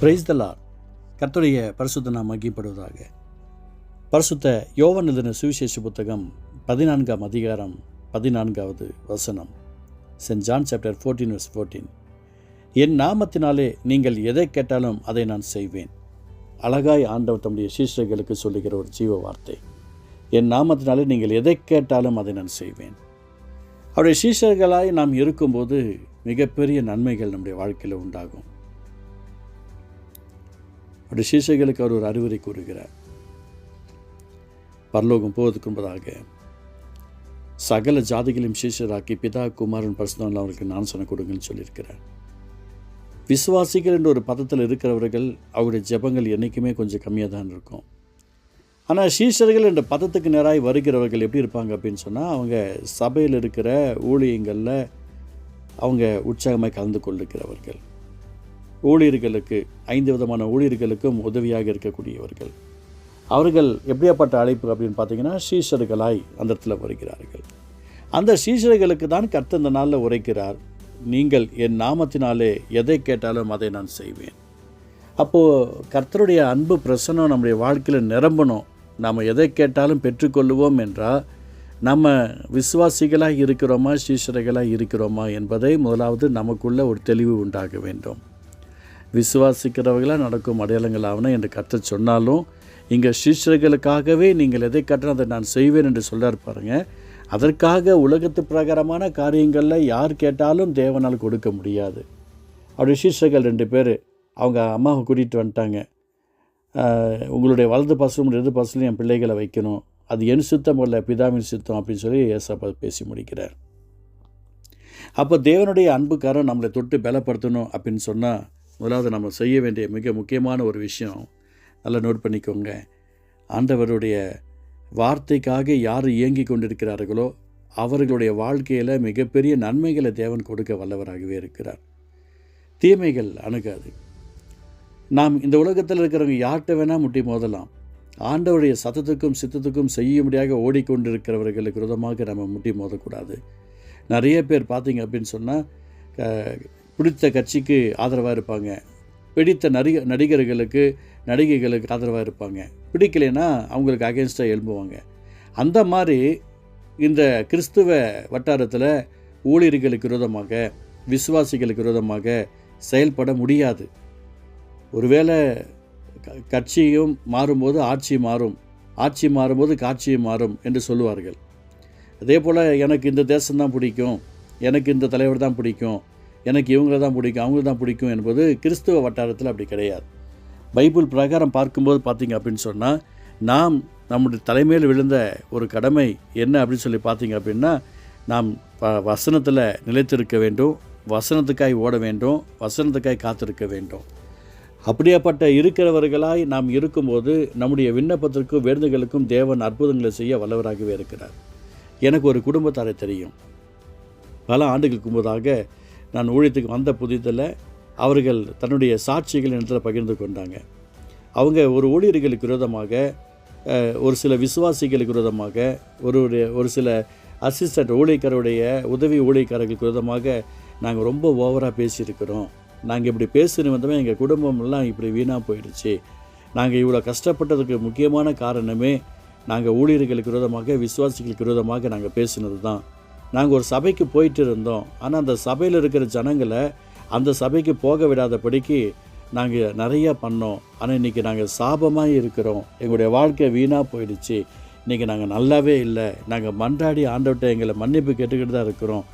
Price தலார் கர்த்தருடைய பரிசுத்த நாம் மகிப்படுவதாக பரிசுத்த யோவன் எழுதின சுவிசேஷ புத்தகம் பதினான்காம் அதிகாரம் பதினான்காவது வசனம். Saint John chapter fourteen verse fourteen என் நாமத்தினாலே நீங்கள் எதை கேட்டாலும் அதை நான் செய்வேன். அழகாய் ஆண்டவர் தம்முடைய சீஷர்களுக்கு சொல்லுகிற ஒரு ஜீவ வார்த்தை. என் நாமத்தினாலே நீங்கள் எதை கேட்டாலும் அதை நான் செய்வேன். அவருடைய சீஷர்களாய் நாம் இருக்கும்போது மிகப்பெரிய நன்மைகள் நம்முடைய வாழ்க்கையில் உண்டாகும். அவருடைய சீசைகளுக்கு அவர் ஒரு அறிவுரை கூறுகிறார். பரலோகம் போவதற்கு முன்பதாக சகல ஜாதிகளையும் சீசராக்கி பிதா குமாரன் பரிசுதான் அவர்களுக்கு நான் சொன்ன கொடுங்கன்னு சொல்லியிருக்கிறார். விசுவாசிகள் என்ற ஒரு பதத்தில் இருக்கிறவர்கள் அவருடைய ஜெபங்கள் என்றைக்குமே கொஞ்சம் கம்மியாக தான் இருக்கும். ஆனால் சீஷர்கள் என்ற பதத்துக்கு நேராக வருகிறவர்கள் எப்படி இருப்பாங்க அப்படின்னு சொன்னால் அவங்க சபையில் இருக்கிற ஊழியங்களில் அவங்க உற்சாகமாக கலந்து கொண்டிருக்கிறவர்கள். ஊழியர்களுக்கு ஐந்து விதமான ஊழியர்களுக்கும் உதவியாக இருக்கக்கூடியவர்கள். அவர்கள் எப்படியாப்பட்ட அழைப்பு அப்படின்னு பார்த்தீங்கன்னா சீஷர்களாய் அந்த இடத்துல வருகிறார்கள். அந்த சீஷர்களுக்கு தான் கர்த்தர் இந்த நாளில் உரைக்கிறார் நீங்கள் என் நாமத்தினாலே எதை கேட்டாலும் அதை நான் செய்வேன். அப்போது கர்த்தருடைய அன்பு பிரசனம் நம்முடைய வாழ்க்கையில் நிரம்பணும். நாம் எதை கேட்டாலும் பெற்றுக்கொள்ளுவோம் என்றால் நம்ம விசுவாசிகளாக இருக்கிறோமா சீஷர்களாக இருக்கிறோமா என்பதை முதலாவது நமக்குள்ள ஒரு தெளிவு உண்டாக வேண்டும். விசுவாசிக்கிறவர்களாக நடக்கும் அடையாளங்களாவன என்று கற்று சொன்னாலும் இங்கே சீஷர்களுக்காகவே நீங்கள் எதை கட்டணும் அதை நான் செய்வேன் என்று சொல்கிறார் பாருங்கள் அதற்காக உலகத்து பிரகாரமான காரியங்களில் யார் கேட்டாலும் தேவனால் கொடுக்க முடியாது. அப்படி சீஷர்கள் ரெண்டு பேர் அவங்க அம்மாவை கூட்டிகிட்டு வந்துட்டாங்க. உங்களுடைய வலது பாசலும் இடது பசுலையும் என் பிள்ளைகளை வைக்கணும். அது என் சுத்தம் அல்ல பிதாவின் சுத்தம் அப்படின்னு சொல்லி ஏசப்பா பேசி முடிக்கிறார். அப்போ தேவனுடைய அன்புக்காரன் நம்மளை தொட்டு பலப்படுத்தணும் அப்படின்னு சொன்னால் முதலாவது நம்ம செய்ய வேண்டிய மிக முக்கியமான ஒரு விஷயம் நல்லா நோட் பண்ணிக்கோங்க. ஆண்டவருடைய வார்த்தைக்காக யார் இயங்கி கொண்டிருக்கிறார்களோ அவர்களுடைய வாழ்க்கையில் மிகப்பெரிய நன்மைகளை தேவன் கொடுக்க வல்லவராகவே இருக்கிறார். தீமைகள் அணுகாது. நாம் இந்த உலகத்தில் இருக்கிறவங்க யார்கிட்ட வேணால் முட்டி மோதலாம். ஆண்டவருடைய சத்தத்துக்கும் சித்தத்துக்கும் செய்யும்படியாக ஓடிக்கொண்டிருக்கிறவர்களுக்கு விரோதமாக நம்ம முட்டி மோதக்கூடாது. நிறைய பேர் பார்த்தீங்க அப்படின்னு சொன்னால் பிடித்த கட்சிக்கு ஆதரவாக இருப்பாங்க. பிடித்த நடிக நடிகர்களுக்கு நடிகைகளுக்கு ஆதரவாக இருப்பாங்க. பிடிக்கலைன்னா அவங்களுக்கு அகேன்ஸ்டாக எழும்புவாங்க. அந்த மாதிரி இந்த கிறிஸ்துவ வட்டாரத்தில் ஊழியர்களுக்கு விரோதமாக விசுவாசிகளுக்கு விரோதமாக செயல்பட முடியாது. ஒருவேளை க- கட்சியும் மாறும்போது ஆட்சி மாறும். ஆட்சி மாறும்போது காட்சியும் மாறும் என்று சொல்லுவார்கள். அதே போல் எனக்கு இந்த தேசம்தான் பிடிக்கும். எனக்கு இந்த தலைவர் தான் பிடிக்கும். எனக்கு இவங்களை தான் பிடிக்கும் அவங்கள தான் பிடிக்கும் என்பது கிறிஸ்துவ வட்டாரத்தில் அப்படி கிடையாது. பைபிள் பிரகாரம் பார்க்கும்போது பார்த்தீங்க அப்படின்னு சொன்னால் நாம் நம்முடைய தலைமையில் விழுந்த ஒரு கடமை என்ன அப்படின்னு சொல்லி பார்த்தீங்க அப்படின்னா நாம் ப வசனத்தில் நிலைத்திருக்க வேண்டும் வசனத்துக்காய் ஓட வேண்டும் வசனத்துக்காய் காத்திருக்க வேண்டும். அப்படியாப்பட்ட இருக்கிறவர்களாய் நாம் இருக்கும்போது நம்முடைய விண்ணப்பத்திற்கும் வேண்டுதலுக்கும் தேவன் அற்புதங்களை செய்ய வல்லவராகவே இருக்கிறார். எனக்கு ஒரு குடும்பத்தாரை தெரியும். பல ஆண்டுகளுக்கு முன்பதாக நான் ஊழியத்துக்கு வந்த புதிதில் அவர்கள் தன்னுடைய சாட்சிகள் இடத்துல பகிர்ந்து கொண்டாங்க. அவங்க ஒரு ஊழியர்களுக்கு விரோதமாக ஒரு சில விசுவாசிகளுக்கு விரோதமாக ஒரு ஒரு- ஒரு சில அசிஸ்டன்ட் ஊழியக்காரருடைய உதவி ஊழியக்காரர்களுக்கு விரோதமாக நாங்கள் ரொம்ப ஓவராக பேசியிருக்கிறோம். நாங்கள் இப்படி பேசுகிற வந்தோமே எங்கள் குடும்பம் எல்லாம் இப்படி வீணாக போயிடுச்சு. நாங்கள் இவ்வளோ கஷ்டப்பட்டதுக்கு முக்கியமான காரணமே நாங்கள் ஊழியர்களுக்கு விரோதமாக விசுவாசிகளுக்கு விரோதமாக நாங்கள் பேசினது தான் நாங்கள் ஒரு சபைக்கு போயிட்டு இருந்தோம் ஆனால் அந்த சபையில் இருக்கிற ஜனங்களை அந்த சபைக்கு போக விடாதபடிக்கு நாங்கள் நிறையா பண்ணோம். ஆனால் இன்றைக்கி நாங்கள் சாபமாக இருக்கிறோம். எங்களுடைய வாழ்க்கை வீணாக போயிடுச்சு. இன்றைக்கி நாங்கள் நல்லாவே இல்லை. நாங்கள் மன்றாடி ஆண்டவர்கிட்ட எங்களை மன்னிப்பு கேட்டுக்கிட்டு தான் இருக்கிறோம்.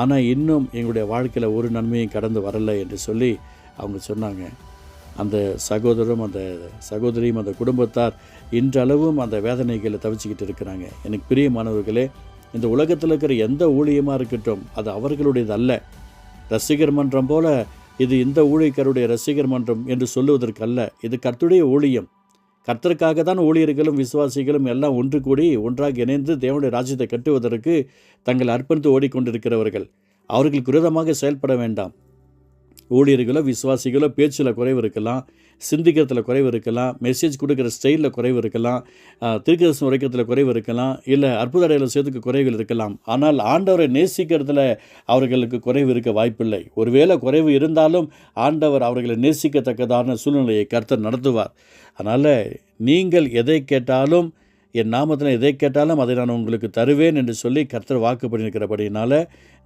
ஆனால் இன்னும் எங்களுடைய வாழ்க்கையில் ஒரு நன்மையும் கடந்து வரலை என்று சொல்லி அவங்க சொன்னாங்க. அந்த சகோதரரும் அந்த சகோதரியும் அந்த குடும்பத்தார் இன்றளவும் அந்த வேதனைகளை தவிச்சுக்கிட்டு இருக்கிறாங்க. எனக்கு பிரியமானவர்களே இந்த உலகத்தில் இருக்கிற எந்த ஊழியமாக இருக்கட்டும் அது அவர்களுடையது அல்ல ரசிகர் மன்றம் போல இது இந்த ஊழியக்காருடைய ரசிகர் மன்றம் என்று சொல்லுவதற்கு அல்ல இது கர்த்துடைய ஊழியம். கர்த்தருக்காக தான் ஊழியர்களும் விசுவாசிகளும் எல்லாம் ஒன்று கூடி ஒன்றாக இணைந்து தேவனுடைய ராஜ்யத்தை கட்டுவதற்கு தங்கள் அர்ப்பணித்து ஓடிக்கொண்டிருக்கிறவர்கள். அவர்களுக்கு விரோதமாக செயல்பட வேண்டாம். ஊழியர்களோ விசுவாசிகளோ பேச்சில் குறைவு இருக்கலாம் சிந்திக்கிறதுல குறைவு இருக்கலாம் மெசேஜ் கொடுக்குற ஸ்டைலில் குறைவு இருக்கலாம் திருக்கதர்சனம் உரைக்கிறதுல குறைவு இருக்கலாம் இல்லை அற்புத அடையாளம் செய்யறதுக்கு குறைவுகள் இருக்கலாம். ஆனால் ஆண்டவரை நேசிக்கிறதுல அவர்களுக்கு குறைவு இருக்க வாய்ப்பில்லை. ஒருவேளை குறைவு இருந்தாலும் ஆண்டவர் அவர்களை நேசிக்கத்தக்கதான சூழ்நிலையை கருத்தர் நடத்துவார். அதனால் நீங்கள் எதை கேட்டாலும் என் நாமத்தில் எதை கேட்டாலும் அதை நான் உங்களுக்கு தருவேன் என்று சொல்லி கர்த்தர் வாக்கு பண்ணியிருக்கிறபடினால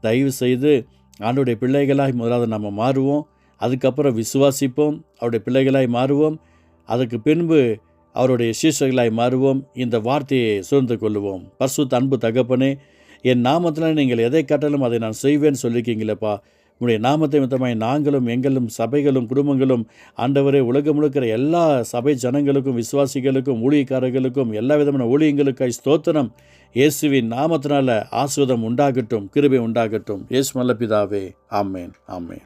தயவு செய்து ஆண்டுடைய பிள்ளைகளாய் முதலாவது நம்ம மாறுவோம். அதுக்கப்புறம் விசுவாசிப்போம். அவருடைய பிள்ளைகளாய் மாறுவோம். அதற்கு பின்பு அவருடைய சீஷர்களாய் மாறுவோம். இந்த வார்த்தையை சூழ்ந்து கொள்ளுவோம். பர்சு அன்பு தகப்பனே என் நாமத்தில் நீங்கள் எதை கட்டலும் அதை நான் செய்வேன்னு சொல்லியிருக்கீங்களேப்பா உங்களுடைய நாமத்தை மொத்தமாய் நாங்களும் எங்களும் சபைகளும் குடும்பங்களும் ஆண்டவரே உலகம் முழுக்கிற எல்லா சபை ஜனங்களுக்கும் விசுவாசிகளுக்கும் ஊழியக்காரர்களுக்கும் எல்லா விதமான ஊழியங்களுக்காய் ஸ்தோத்திரம். இயேசுவின் நாமத்தினால ஆசுவதம் உண்டாகட்டும் கிருபை உண்டாகட்டும். இயேசு மல்லபிதாவே. ஆமேன். ஆமேன்.